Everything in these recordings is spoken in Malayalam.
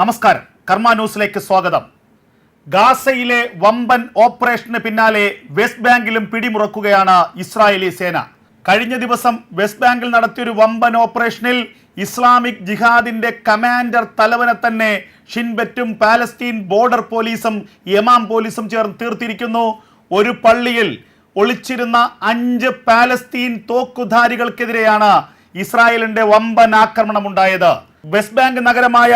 നമസ്കാരം. കർമ്മ ന്യൂസിലേക്ക് സ്വാഗതം. ഗാസയിലെ വമ്പൻ ഓപ്പറേഷന് പിന്നാലെ വെസ്റ്റ് ബാങ്കിലും പിടിമുറക്കുകയാണ് ഇസ്രായേലി സേന. കഴിഞ്ഞ ദിവസം വെസ്റ്റ് ബാങ്കിൽ നടത്തിയൊരു വമ്പൻ ഓപ്പറേഷനിൽ ഇസ്ലാമിക് ജിഹാദിന്റെ കമാൻഡർ തലവനെ തന്നെ ഷിൻബെറ്റും പാലസ്തീൻ ബോർഡർ പോലീസും യമാം പോലീസും ചേർന്ന് തീർത്തിരിക്കുന്നു. ഒരു പള്ളിയിൽ ഒളിച്ചിരുന്ന അഞ്ച് പാലസ്തീൻ തോക്കുധാരികൾക്കെതിരെയാണ് ഇസ്രായേലിന്റെ വമ്പൻ ആക്രമണം ഉണ്ടായത്. വെസ്റ്റ് ബാങ്ക് നഗരമായ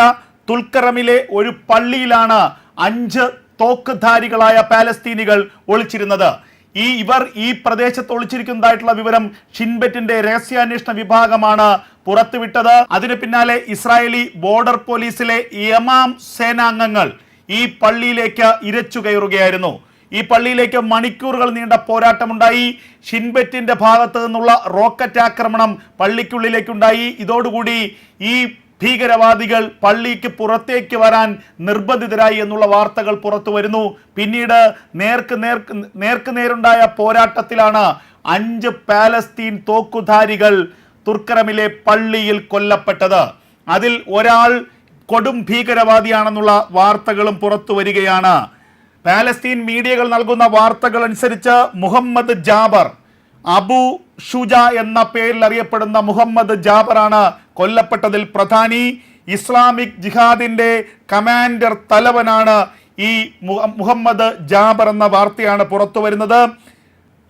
തുൽക്കറമിലെ ഒരു പള്ളിയിലാണ് അഞ്ച് തോക്കുധാരികളായ പാലസ്തീനികൾ ഒളിച്ചിരുന്നത്. ഈ ഇവർ ഈ പ്രദേശത്ത് ഒളിച്ചിരിക്കുന്നതായിട്ടുള്ള വിവരം ഷിൻബെറ്റിന്റെ രഹസ്യാന്വേഷണ വിഭാഗമാണ് പുറത്തുവിട്ടത്. അതിന് പിന്നാലെ ഇസ്രായേലി ബോർഡർ പോലീസിലെ യമാം സേനാംഗങ്ങൾ ഈ പള്ളിയിലേക്ക് ഇരച്ചു കയറുകയായിരുന്നു. ഈ പള്ളിയിലേക്ക് മണിക്കൂറുകൾ നീണ്ട പോരാട്ടമുണ്ടായി. ഷിൻബെറ്റിന്റെ ഭാഗത്തു നിന്നുള്ള റോക്കറ്റ് ആക്രമണം പള്ളിക്കുള്ളിലേക്കുണ്ടായി. ഇതോടുകൂടി ഈ ഭീകരവാദികൾ പള്ളിക്ക് പുറത്തേക്ക് വരാൻ നിർബന്ധിതരായി എന്നുള്ള വാർത്തകൾ പുറത്തു വരുന്നു. പിന്നീട് നേർക്ക് നേർക്ക് നേർക്ക് നേരുണ്ടായ പോരാട്ടത്തിലാണ് അഞ്ച് പാലസ്തീൻ തോക്കുധാരികൾ തുർക്കരമിലെ പള്ളിയിൽ കൊല്ലപ്പെട്ടത്. അതിൽ ഒരാൾ കൊടും ഭീകരവാദിയാണെന്നുള്ള വാർത്തകളും പുറത്തു വരികയാണ്. പാലസ്തീൻ മീഡിയകൾ നൽകുന്ന വാർത്തകൾ അനുസരിച്ച് മുഹമ്മദ് ജാബർ അബു ഷുജ എന്ന പേരിൽ അറിയപ്പെടുന്ന മുഹമ്മദ് ജാബറാണ് കൊല്ലപ്പെട്ടതിൽ പ്രധാനി. ഇസ്ലാമിക് ജിഹാദിന്റെ കമാൻഡർ തലവനാണ് ഈ മുഹമ്മദ് ജാബർ എന്ന വാർത്തയാണ് പുറത്തു വരുന്നത്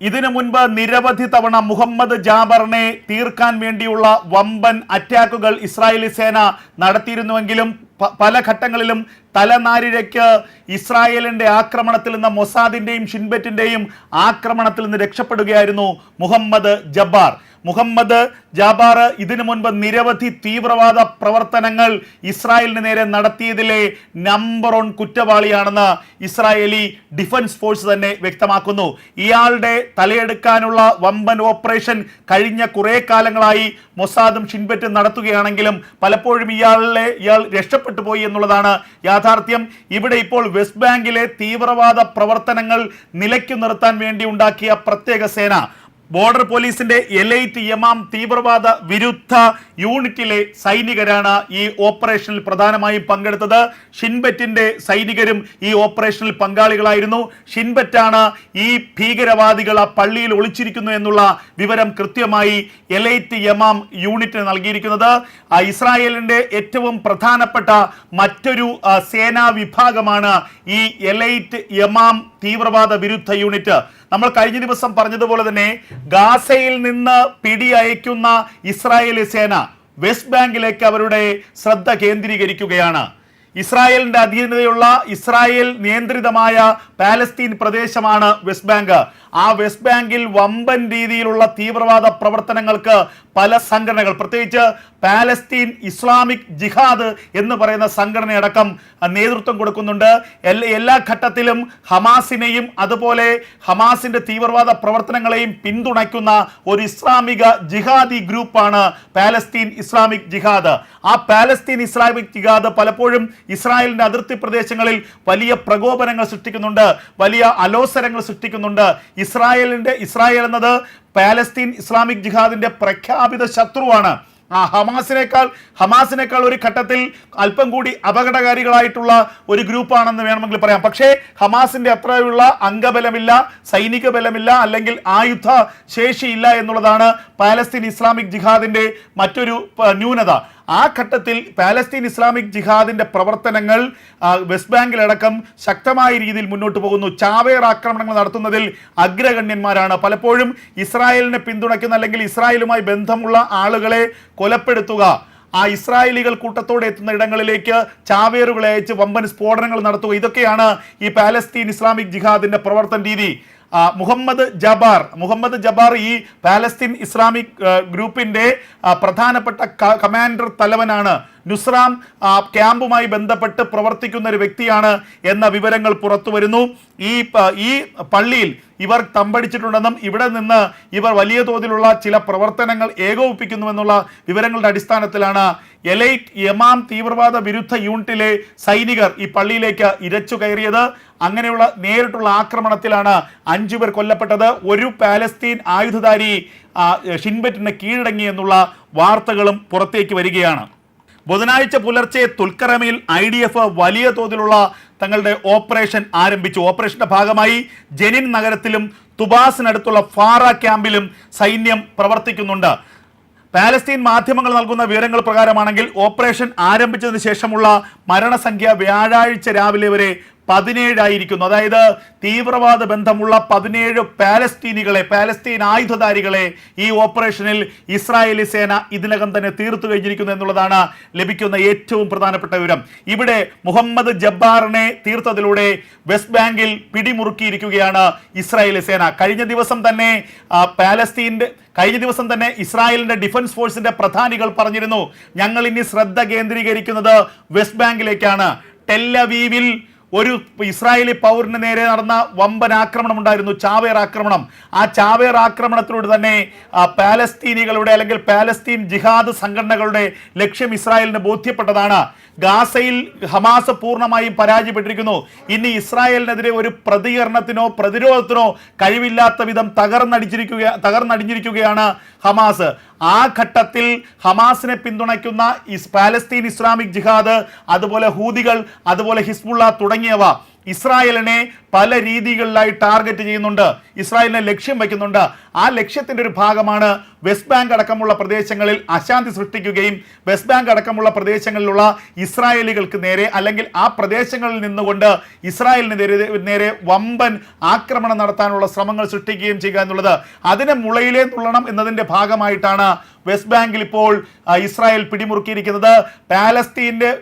ഇതിനു മുൻപ് നിരവധി തവണ മുഹമ്മദ് ജാബറിനെ തീർക്കാൻ വേണ്ടിയുള്ള വമ്പൻ അറ്റാക്കുകൾ ഇസ്രായേലി സേന നടത്തിയിരുന്നുവെങ്കിലും പല ഘട്ടങ്ങളിലും തലനാരിഴയ്ക്ക് ഇസ്രായേലിന്റെ ആക്രമണത്തിൽ നിന്ന് മൊസാദിന്റെയും ഷിൻബറ്റിന്റെയും ആക്രമണത്തിൽ നിന്ന് രക്ഷപ്പെടുകയായിരുന്നു മുഹമ്മദ് ജബ്ബാർ. മുഹമ്മദ് ജാബാർ ഇതിനു മുൻപ് നിരവധി തീവ്രവാദ പ്രവർത്തനങ്ങൾ ഇസ്രായേലിന് നേരെ നടത്തിയതിലെ നമ്പർ വൺ കുറ്റവാളിയാണെന്ന് ഇസ്രായേലി ഡിഫൻസ് ഫോഴ്സ് തന്നെ വ്യക്തമാക്കുന്നു. ഇയാളുടെ തലയെടുക്കാനുള്ള വമ്പൻ ഓപ്പറേഷൻ കഴിഞ്ഞ കുറേ കാലങ്ങളായി മൊസാദും ഷിൻബറ്റും നടത്തുകയാണെങ്കിലും പലപ്പോഴും ഇയാളിലെ ഇയാൾ രക്ഷപ്പെട്ടു പോയി എന്നുള്ളതാണ് യാഥാർത്ഥ്യം. ഇവിടെ ഇപ്പോൾ വെസ്റ്റ് ബാങ്കിലെ തീവ്രവാദ പ്രവർത്തനങ്ങൾ നിലയ്ക്കു നിർത്താൻ വേണ്ടി ഉണ്ടാക്കിയ പ്രത്യേക സേന ബോർഡർ പോലീസിന്റെ എലൈറ്റ് യമാം തീവ്രവാദ വിരുദ്ധ യൂണിറ്റിലെ സൈനികരാണ് ഈ ഓപ്പറേഷനിൽ പ്രധാനമായും പങ്കെടുത്തത്. ഷിൻബറ്റിന്റെ സൈനികരും ഈ ഓപ്പറേഷനിൽ പങ്കാളികളായിരുന്നു. ഷിൻബറ്റാണ് ഈ ഭീകരവാദികൾ ആ പള്ളിയിൽ ഒളിച്ചിരിക്കുന്നു എന്നുള്ള വിവരം കൃത്യമായി എലൈറ്റ് യമാം യൂണിറ്റിന് നൽകിയിരിക്കുന്നത്. ഇസ്രായേലിന്റെ ഏറ്റവും പ്രധാനപ്പെട്ട മറ്റൊരു സേനാ വിഭാഗമാണ് ഈ എലൈറ്റ് യമാം തീവ്രവാദ വിരുദ്ധ യൂണിറ്റ്. നമ്മൾ കഴിഞ്ഞ ദിവസം പറഞ്ഞതുപോലെ തന്നെ ഗാസയിൽ നിന്ന് പിടി അയക്കുന്ന ഇസ്രായേലി സേന വെസ്റ്റ് ബാങ്കിലേക്ക് അവരുടെ ശ്രദ്ധ കേന്ദ്രീകരിക്കുകയാണ്. ഇസ്രായേലിന്റെ അധീനതയുള്ള ഇസ്രായേൽ നിയന്ത്രിതമായ പാലസ്തീൻ പ്രദേശമാണ് വെസ്റ്റ് ബാങ്ക്. ആ വെസ്റ്റ് ബാങ്കിൽ വമ്പൻ രീതിയിലുള്ള തീവ്രവാദ പ്രവർത്തനങ്ങൾക്ക് പല സംഘടനകൾ പ്രത്യേകിച്ച് പാലസ്തീൻ ഇസ്ലാമിക് ജിഹാദ് എന്ന് പറയുന്ന സംഘടനയടക്കം നേതൃത്വം കൊടുക്കുന്നുണ്ട്. എല്ലാ ഘട്ടത്തിലും ഹമാസിനെയും അതുപോലെ ഹമാസിന്റെ തീവ്രവാദ പ്രവർത്തനങ്ങളെയും പിന്തുണയ്ക്കുന്ന ഒരു ഇസ്ലാമിക ജിഹാദി ഗ്രൂപ്പാണ് പാലസ്തീൻ ഇസ്ലാമിക് ജിഹാദ്. ആ പാലസ്തീൻ ഇസ്ലാമിക് ജിഹാദ് പലപ്പോഴും ഇസ്രായേലിന്റെ അതിർത്തി പ്രദേശങ്ങളിൽ വലിയ പ്രകോപനങ്ങൾ സൃഷ്ടിക്കുന്നുണ്ട് വലിയ അലോസരങ്ങൾ സൃഷ്ടിക്കുന്നുണ്ട്. ഇസ്രായേലിന്റെ ഇസ്രായേൽ എന്നത് പാലസ്തീൻ ഇസ്ലാമിക് ജിഹാദിന്റെ പ്രഖ്യാപിത ശത്രുവാണ്. ആ ഹമാസിനേക്കാൾ ഹമാസിനേക്കാൾ ഒരു ഘട്ടത്തിൽ അല്പം കൂടി അപകടകാരികളായിട്ടുള്ള ഒരു ഗ്രൂപ്പാണെന്ന് വേണമെങ്കിൽ പറയാം. പക്ഷേ ഹമാസിന്റെ അത്രയുള്ള അംഗബലമില്ല സൈനിക ബലമില്ല അല്ലെങ്കിൽ ആയുധ ശേഷിയില്ല എന്നുള്ളതാണ് പാലസ്തീൻ ഇസ്ലാമിക് ജിഹാദിന്റെ മറ്റൊരു ന്യൂനത. ആ ഘട്ടത്തിൽ പാലസ്തീൻ ഇസ്ലാമിക് ജിഹാദിന്റെ പ്രവർത്തനങ്ങൾ വെസ്റ്റ് ബാങ്കിലടക്കം ശക്തമായ രീതിയിൽ മുന്നോട്ട് പോകുന്നു. ചാവേർ ആക്രമണങ്ങൾ നടത്തുന്നതിൽ അഗ്രഗണ്യന്മാരാണ്. പലപ്പോഴും ഇസ്രായേലിനെ പിന്തുണയ്ക്കുന്ന അല്ലെങ്കിൽ ഇസ്രായേലുമായി ബന്ധമുള്ള ആളുകളെ കൊലപ്പെടുത്തുക. ആ ഇസ്രായേലികൾ കൂട്ടത്തോടെ എത്തുന്ന ഇടങ്ങളിലേക്ക് ചാവേറുകളെ അയച്ച് വമ്പൻ സ്ഫോടനങ്ങൾ നടത്തുക. ഇതൊക്കെയാണ് ഈ പാലസ്തീൻ ഇസ്ലാമിക് ജിഹാദിന്റെ പ്രവർത്തന രീതി. മുഹമ്മദ് ജബാർ മുഹമ്മദ് ജബാർ ഈ പാലസ്തീൻ ഇസ്ലാമിക് ഗ്രൂപ്പിന്റെ പ്രധാനപ്പെട്ട കമാൻഡർ തലവനാണ്. നുസ്രാം ക്യാമ്പുമായി ബന്ധപ്പെട്ട് പ്രവർത്തിക്കുന്ന ഒരു വ്യക്തിയാണ് എന്ന വിവരങ്ങൾ പുറത്തു വരുന്നു. ഈ ഈ പള്ളിയിൽ ഇവർ തമ്പടിച്ചിട്ടുണ്ടെന്നും ഇവിടെ നിന്ന് ഇവർ വലിയ തോതിലുള്ള ചില പ്രവർത്തനങ്ങൾ ഏകോപിപ്പിക്കുന്നുവെന്നുള്ള വിവരങ്ങളുടെ അടിസ്ഥാനത്തിലാണ് എലൈറ്റ് യമാം തീവ്രവാദ വിരുദ്ധ യൂണിറ്റിലെ സൈനികർ ഈ പള്ളിയിലേക്ക് ഇരച്ചു കയറിയത്. അങ്ങനെയുള്ള നേരിട്ടുള്ള ആക്രമണത്തിലാണ് അഞ്ചു പേർ കൊല്ലപ്പെട്ടത്. ഒരു പാലസ്തീൻ ആയുധധാരി ഷിൻബറ്റിന് കീഴടങ്ങി എന്നുള്ള വാർത്തകളും പുറത്തേക്ക് വരികയാണ്. ബുധനാഴ്ച പുലർച്ചെ തുൽക്കറമയിൽ ഐ ഡി എഫ് വലിയ തോതിലുള്ള തങ്ങളുടെ ഓപ്പറേഷൻ ആരംഭിച്ചു. ഓപ്പറേഷന്റെ ഭാഗമായി ജനിൻ നഗരത്തിലും തുബാസിനടുത്തുള്ള ഫാറ ക്യാമ്പിലും സൈന്യം പ്രവർത്തിക്കുന്നുണ്ട്. പാലസ്തീൻ മാധ്യമങ്ങൾ നൽകുന്ന വിവരങ്ങൾ പ്രകാരമാണെങ്കിൽ ഓപ്പറേഷൻ ആരംഭിച്ചതിന് ശേഷമുള്ള മരണസംഖ്യ വ്യാഴാഴ്ച രാവിലെ വരെ പതിനേഴായിരിക്കുന്നു. അതായത് തീവ്രവാദ ബന്ധമുള്ള പതിനേഴ് പാലസ്തീനികളെ പാലസ്തീൻ ആയുധധാരികളെ ഈ ഓപ്പറേഷനിൽ ഇസ്രായേലി സേന ഇതിനകം തന്നെ തീർത്തു കഴിഞ്ഞിരിക്കുന്നു എന്നുള്ളതാണ് ലഭിക്കുന്ന ഏറ്റവും പ്രധാനപ്പെട്ട വിവരം. ഇവിടെ മുഹമ്മദ് ജബ്ബാറിനെ തീർത്തതിലൂടെ വെസ്റ്റ് ബാങ്കിൽ പിടിമുറുക്കിയിരിക്കുകയാണ് ഇസ്രായേലി സേന. കഴിഞ്ഞ ദിവസം തന്നെ പാലസ്തീന്റെ കഴിഞ്ഞ ദിവസം തന്നെ ഇസ്രായേലിന്റെ ഡിഫൻസ് ഫോഴ്സിന്റെ പ്രധാനികൾ പറഞ്ഞിരുന്നു ഞങ്ങൾ ഇനി ശ്രദ്ധ കേന്ദ്രീകരിക്കുന്നത് വെസ്റ്റ് ബാങ്കിലേക്കാണ്. ടെല്ലവീവിൽ ഒരു ഇസ്രായേലി പൗരന് നേരെ നടന്ന വമ്പൻ ആക്രമണം ഉണ്ടായിരുന്നു ചാവേർ ആക്രമണം. ആ ചാവേർ ആക്രമണത്തിലൂടെ തന്നെ പാലസ്തീനികളുടെ അല്ലെങ്കിൽ പാലസ്തീൻ ജിഹാദ് സംഘടനകളുടെ ലക്ഷ്യം ഇസ്രായേലിന് ബോധ്യപ്പെട്ടതാണ്. ഗാസയിൽ ഹമാസ് പൂർണമായും പരാജയപ്പെട്ടിരിക്കുന്നു. ഇനി ഇസ്രായേലിനെതിരെ ഒരു പ്രതികരണത്തിനോ പ്രതിരോധത്തിനോ കഴിവില്ലാത്ത വിധം തകർന്നടിച്ചിരിക്കുക തകർന്നടിഞ്ഞിരിക്കുകയാണ് ഹമാസ്. ആ ഘട്ടത്തിൽ ഹമാസിനെ പിന്തുണയ്ക്കുന്ന പാലസ്തീൻ ഇസ്ലാമിക് ജിഹാദ് അതുപോലെ ഹൂദികൾ അതുപോലെ ഹിസ്ബുള്ള തുടങ്ങിയവ ഇസ്രായേലിനെ പല രീതികളിലായി ടാർഗറ്റ് ചെയ്യുന്നുണ്ട്. ഇസ്രായേലിനെ ലക്ഷ്യം വയ്ക്കുന്നുണ്ട്. ആ ലക്ഷ്യത്തിന്റെ ഒരു ഭാഗമാണ് വെസ്റ്റ് ബാങ്ക് അടക്കമുള്ള പ്രദേശങ്ങളിൽ അശാന്തി സൃഷ്ടിക്കുകയും വെസ്റ്റ് ബാങ്ക് അടക്കമുള്ള പ്രദേശങ്ങളിലുള്ള ഇസ്രായേലികൾക്ക് നേരെ അല്ലെങ്കിൽ ആ പ്രദേശങ്ങളിൽ നിന്നുകൊണ്ട് ഇസ്രായേലിന് നേരെ വമ്പൻ ആക്രമണം നടത്താനുള്ള ശ്രമങ്ങൾ സൃഷ്ടിക്കുകയും ചെയ്യുക എന്നുള്ളത് അതിനെ മുളയിലേ തുള്ളണം എന്നതിന്റെ ഭാഗമായിട്ടാണ് വെസ്റ്റ് ബാങ്കിൽ ഇപ്പോൾ ഇസ്രായേൽ പിടിമുറുക്കിയിരിക്കുന്നത്. പാലസ്തീന്റെ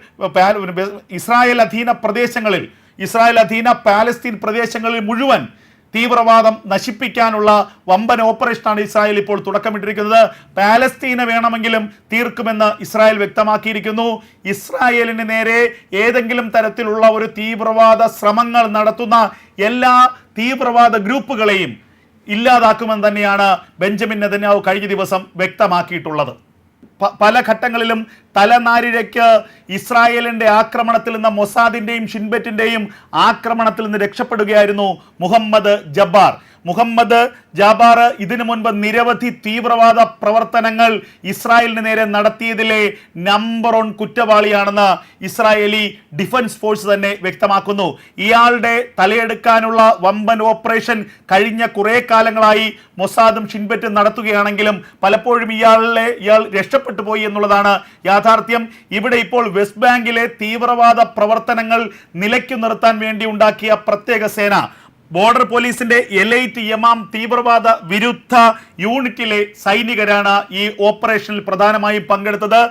ഇസ്രായേൽ അധീന പ്രദേശങ്ങളിൽ ഇസ്രായേൽ അധീന പാലസ്തീൻ പ്രദേശങ്ങളിൽ മുഴുവൻ തീവ്രവാദം നശിപ്പിക്കാനുള്ള വമ്പൻ ഓപ്പറേഷനാണ് ഇസ്രായേൽ ഇപ്പോൾ തുടക്കമിട്ടിരിക്കുന്നത്. പാലസ്തീനെ വേണമെങ്കിലും തീർക്കുമെന്ന് ഇസ്രായേൽ വ്യക്തമാക്കിയിരിക്കുന്നു. ഇസ്രായേലിന് നേരെ ഏതെങ്കിലും തരത്തിലുള്ള ഒരു തീവ്രവാദ ശ്രമങ്ങൾ നടത്തുന്ന എല്ലാ തീവ്രവാദ ഗ്രൂപ്പുകളെയും ഇല്ലാതാക്കുമെന്ന് തന്നെയാണ് ബെഞ്ചമിൻ നെതന്യാഹു കഴിഞ്ഞ ദിവസം വ്യക്തമാക്കിയിട്ടുള്ളത്. പല ഘട്ടങ്ങളിലും തലനാരിഴയ്ക്ക് ഇസ്രായേലിന്റെ ആക്രമണത്തിൽ നിന്ന് മൊസാദിന്റെയും ഷിൻബറ്റിന്റെയും ആക്രമണത്തിൽ നിന്ന് രക്ഷപ്പെടുകയായിരുന്നു മുഹമ്മദ് ജബ്ബാർ. മുഹമ്മദ് ജാബാർ ഇതിനു മുൻപ് നിരവധി തീവ്രവാദ പ്രവർത്തനങ്ങൾ ഇസ്രായേലിന് നേരെ നടത്തിയതിലെ നമ്പർ വൺ കുറ്റവാളിയാണെന്ന് ഇസ്രായേലി ഡിഫൻസ് ഫോഴ്സ് തന്നെ വ്യക്തമാക്കുന്നു. ഇയാളുടെ തലയെടുക്കാനുള്ള വമ്പൻ ഓപ്പറേഷൻ കഴിഞ്ഞ കുറേ കാലങ്ങളായി മൊസാദും ഷിൻബറ്റും നടത്തുകയാണെങ്കിലും പലപ്പോഴും ഇയാളിലെ ഇയാൾ രക്ഷപ്പെട്ടു പോയി എന്നുള്ളതാണ് യാഥാർത്ഥ്യം. ഇവിടെ ഇപ്പോൾ വെസ്റ്റ് ബാങ്കിലെ തീവ്രവാദ പ്രവർത്തനങ്ങൾ നിലയ്ക്കു നിർത്താൻ വേണ്ടി ഉണ്ടാക്കിയ പ്രത്യേക സേന. ബോർഡർ പോലീസിന്റെ എലൈറ്റ് യമാം തീവ്രവാദ വിരുദ്ധ യൂണിറ്റിലെ സൈനികരാണ് ഈ ഓപ്പറേഷനിൽ പ്രധാനമായും പങ്കെടുത്തത്.